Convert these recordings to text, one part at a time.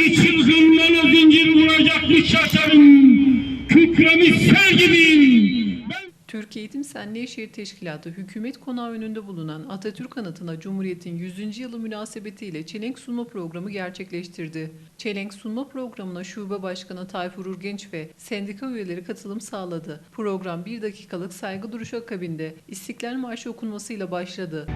Hangi çılgınlığına zincir vuracakmış şaşarım. Kükremiş sel gibiyim. Türk Eğitim Sen Nevşehir Teşkilatı hükümet konağı önünde bulunan Atatürk anıtına Cumhuriyet'in 100. yılı münasebetiyle çelenk sunma programı gerçekleştirdi. Çelenk sunma programına Şube Başkanı Tayfur Urgenç ve sendika üyeleri katılım sağladı. Program bir dakikalık saygı duruşu akabinde İstiklal Marşı okunmasıyla başladı.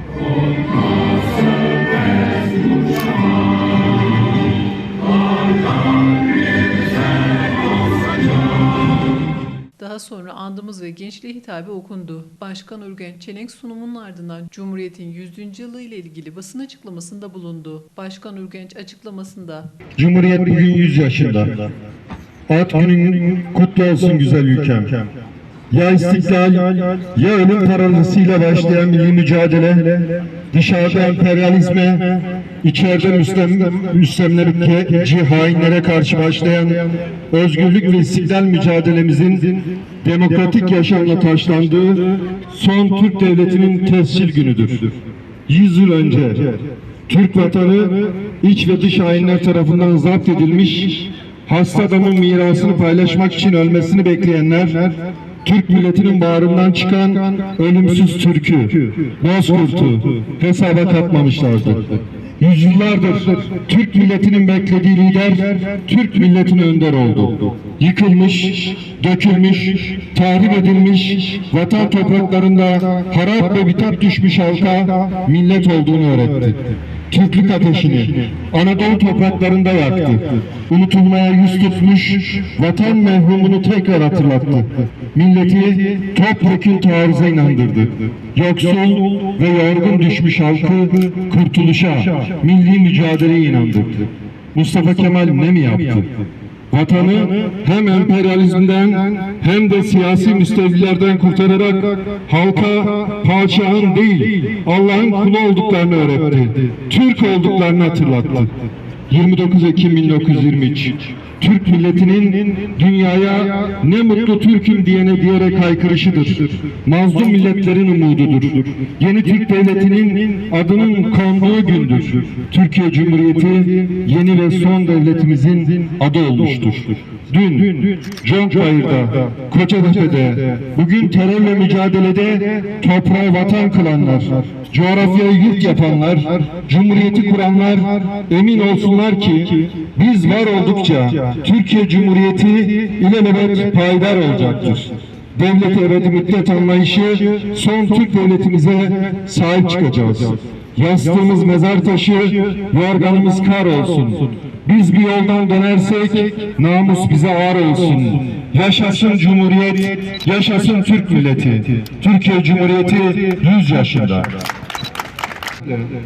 Daha sonra andımız ve gençliğe hitabı okundu. Başkan Ürgen Çelenk sunumunun ardından Cumhuriyet'in 100. yılı ile ilgili basın açıklamasında bulundu. Başkan Ürgenç açıklamasında Cumhuriyet bugün 100 yaşında. At günün kutlu olsun güzel ülkem. Ya istiklal, ya ölüm paralısıyla başlayan milli mücadele, dışarıda emperyalizme, içeride müstem, müstemlekeci hainlere karşı başlayan özgürlük ve istiklal mücadelemizin demokratik yaşamla taşlandığı son Türk Devleti'nin tescil günüdür. 100 yıl önce Türk vatanı iç ve dış hainler tarafından zapt edilmiş, hasta adamın mirasını paylaşmak için ölmesini bekleyenler, Türk milletinin bağrından çıkan ölümsüz Türk'ü, Bozkurt'u hesaba katmamışlardı. Yüzyıllardır Türk milletinin beklediği lider, Türk milletinin önder oldu. Yıkılmış, dökülmüş, tahrip edilmiş, vatan topraklarında harap ve bitap düşmüş halka millet olduğunu öğretti. Türklük ateşini Anadolu topraklarında yaktı. Unutulmaya yüz tutmuş vatan merhumunu tekrar hatırlattı. Milleti topyekun taarruza inandırdı. Yoksul ve yorgun düşmüş halkı kurtuluşa, milli mücadeleye inandırdı. Mustafa Kemal ne mi yaptı? Vatanı hem emperyalizmden hem de siyasi müstevlilerden kurtararak halka padişahın değil Allah'ın kulu olduklarını öğretti. Türk olduklarını hatırlattı. 29 Ekim 1923 Türk milletinin dünyaya ne mutlu Türk'üm diyene diyerek haykırışıdır. Mazlum milletlerin umududur. Yeni Türk Devleti'nin adının konduğu gündür. Türkiye Cumhuriyeti yeni ve son devletimizin adı olmuştur. Dün Conkbayır'da, Kocatepe'de, bugün terörle mücadelede toprağı vatan kılanlar, coğrafyayı yurt yapanlar, cumhuriyeti kuranlar emin olsunlar ki biz var oldukça Türkiye Cumhuriyeti ilelebet payidar olacaktır. Devlet ebedi müddet anlayışı son Türk devletimize sahip çıkacağız. Yastığımız mezar taşı, yorganımız kar olsun. Biz bir yoldan dönersek namus bize ağır olsun. Yaşasın Cumhuriyet, yaşasın Türk milleti. Türkiye Cumhuriyeti 100 yaşında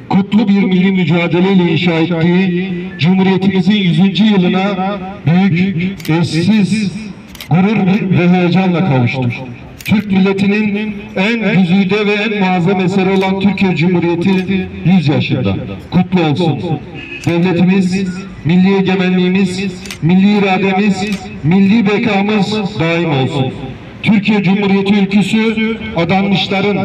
kutlu bir milli mücadeleyle inşa ettiği Cumhuriyetimizin 100. yılına büyük, eşsiz gurur ve heyecanla kavuştuk. Türk milletinin en güzide ve en muazzam eseri olan Türkiye Cumhuriyeti 100 yaşında. Kutlu olsun. Devletimiz, milli egemenliğimiz, milli irademiz, milli bekamız daim olsun. Türkiye Cumhuriyeti ülküsü adanmışların,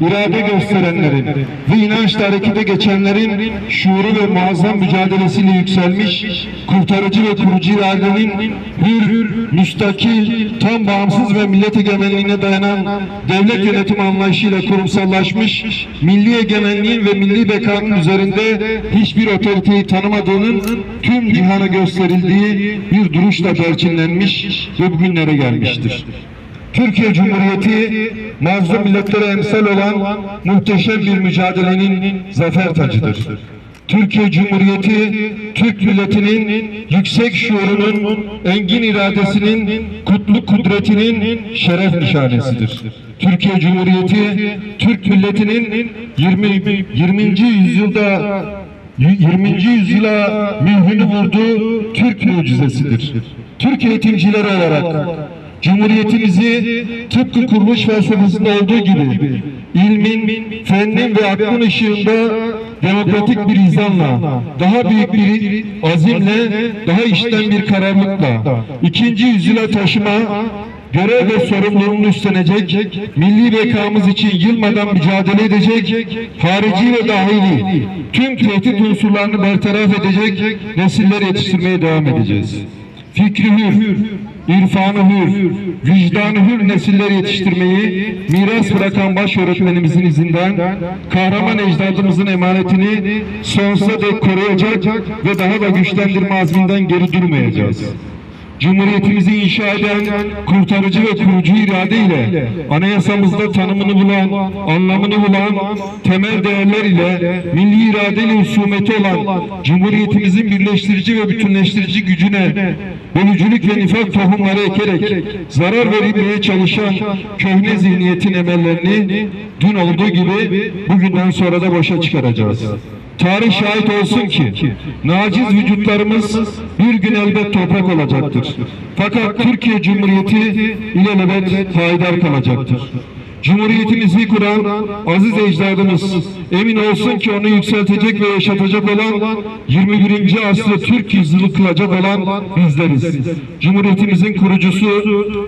irade gösterenlerin ve inançla harekete geçenlerin şuuru ve muazzam mücadelesiyle yükselmiş, kurtarıcı ve kurucu iradenin hür, müstakil, tam bağımsız ve millet egemenliğine dayanan devlet yönetim anlayışıyla kurumsallaşmış, milli egemenliğin ve milli bekanın üzerinde hiçbir otoriteyi tanımadığının tüm cihana gösterildiği bir duruşla belçinlenmiş ve bugünlere gelmiştir. Türkiye Cumhuriyeti mazlum milletlere emsal olan muhteşem bir mücadelenin zafer tacıdır. Türkiye Cumhuriyeti Türk milletinin yüksek şuurunun, engin iradesinin, kutlu kudretinin şeref nişanesidir. Türkiye Cumhuriyeti Türk milletinin 20. 20. yüzyılda 20. yüzyıla mührünü vurduğu Türk mucizesidir. Türk eğitimcileri olarak Cumhuriyetimizi tıpkı kuruluş felsefesinde olduğu gibi ilmin, fennin ve aklın ışığında demokratik bir izanla, daha büyük bir azimle, daha işten bir kararlılıkla ikinci yüzyıla taşıma görev ve sorumluluğunu üstlenecek, milli bekamız için yılmadan mücadele edecek, harici ve dahili tüm tehdit unsurlarını bertaraf edecek nesiller yetiştirmeye devam edeceğiz. Fikri hür, irfanı hür, vicdanı hür nesiller yetiştirmeyi miras bırakan baş öğretmenimizin izinden kahraman ecdadımızın emanetini sonsuza dek koruyacak ve daha da güçlendirme azminden geri durmayacağız. Cumhuriyetimizi inşa eden kurtarıcı ve kurucu iradeyle anayasamızda tanımını bulan, anlamını bulan temel değerler ile milli iradeyle husumeti olan Cumhuriyetimizin birleştirici ve bütünleştirici gücüne bölücülük ve nifak tohumları ekerek zarar verilmeye çalışan köhne zihniyetin emellerini dün olduğu gibi bugünden sonra da boşa çıkaracağız. Tarih şahit olsun ki naciz vücutlarımız bir gün elbet toprak olacaktır. Fakat Türkiye Cumhuriyeti ilelebet haydar kalacaktır. Cumhuriyetimizi kuran aziz ecdadımız emin olsun ki onu yükseltecek ve yaşatacak olan 21. asrı Türk yüzyılı kılacak olan bizleriz. Cumhuriyetimizin kurucusu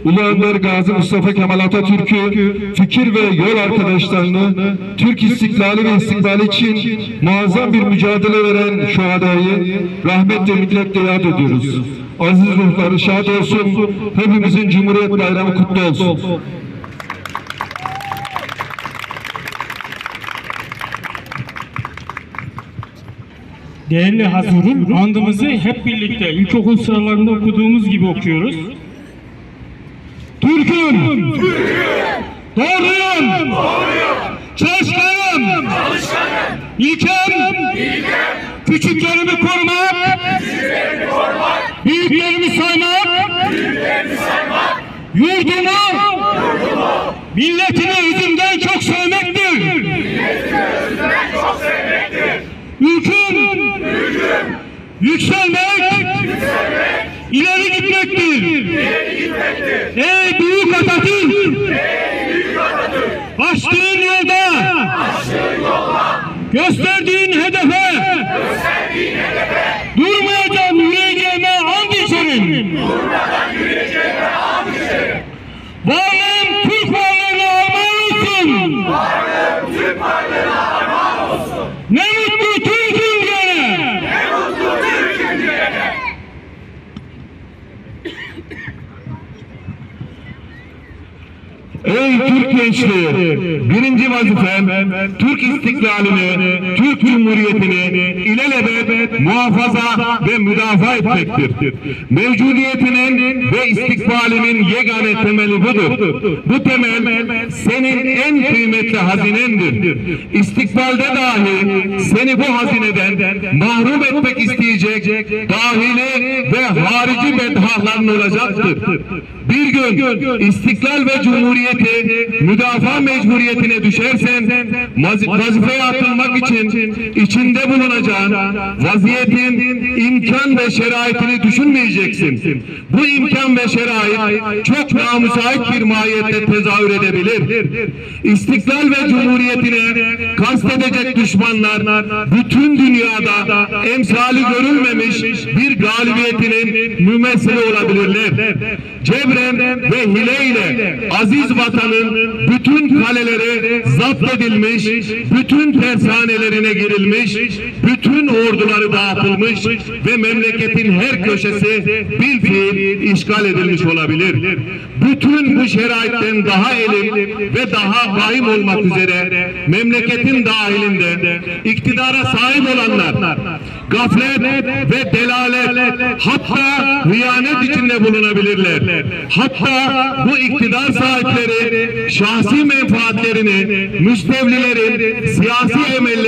Ulu Önder Gazi Mustafa Kemal Atatürk'ü fikir ve yol arkadaşlarını Türk istiklali ve istikbali için muazzam bir mücadele veren şuhadayı rahmetle milletle yad ediyoruz. Aziz ruhları şad olsun. Hepimizin Cumhuriyet Bayramı kutlu olsun. Değerli Hazurun, andımızı hep birlikte ilkokul sıralarında okuduğumuz gibi okuyoruz. Türk'üm, doğruyum, çalışkanım, ilkem, küçüklerimi korumak, büyüklerimi saymak, yurdumu, milletimi yükselmek, ileri gitmektir. Ey büyük Atatürk, açtığın yolda, gösterdiğin hedefe, durmayacağım yürüyeceğime and içerim. Varlığım Türk varlığına armağan olsun. Ne mutlu Türk'üm diyene. Ey Türk gençliği! Birinci vazifen Türk istiklalini, Türk Cumhuriyeti'ni ilelebet muhafaza ve müdafaa etmektir. Mevcudiyetinin ve istikbalinin yegane temeli budur. Bu temel senin en kıymetli hazinendir. İstikbalde dahi seni bu hazineden mahrum etmek isteyecek dahili ve harici bedhahların olacaktır. Bir gün istiklal ve cumhuriyeti müdafaa mecburiyetine düşersen vazifeye atılmak için içinde bulunacağın vaziyetin imkan ve şeraitini düşünmeyeceksin. Bu imkan ve şerait çok namüsait bir mahiyette tezahür edebilir. İstiklal ve cumhuriyetine kastedecek düşmanlar bütün dünyada emsali görülmemiş bir galibiyetinin mümessili olabilirler. Cebren ve hileyle aziz vatanın bütün kaleleri zapt edilmiş, bütün tersanelerine girilmiş, bütün orduları dağıtılmış ve memleketin her köşesi bil fiil işgal edilmiş olabilir. Bütün bu şeraitten daha elim ve daha vahim olmak üzere memleketin dahilinde iktidara sahip olanlar gaflet ve delalet hatta hıyanet içinde bulunabilirler. Hatta bu iktidar sahipleri şahsi menfaatlerini müstevlilerin siyasi emelleriyle tevhid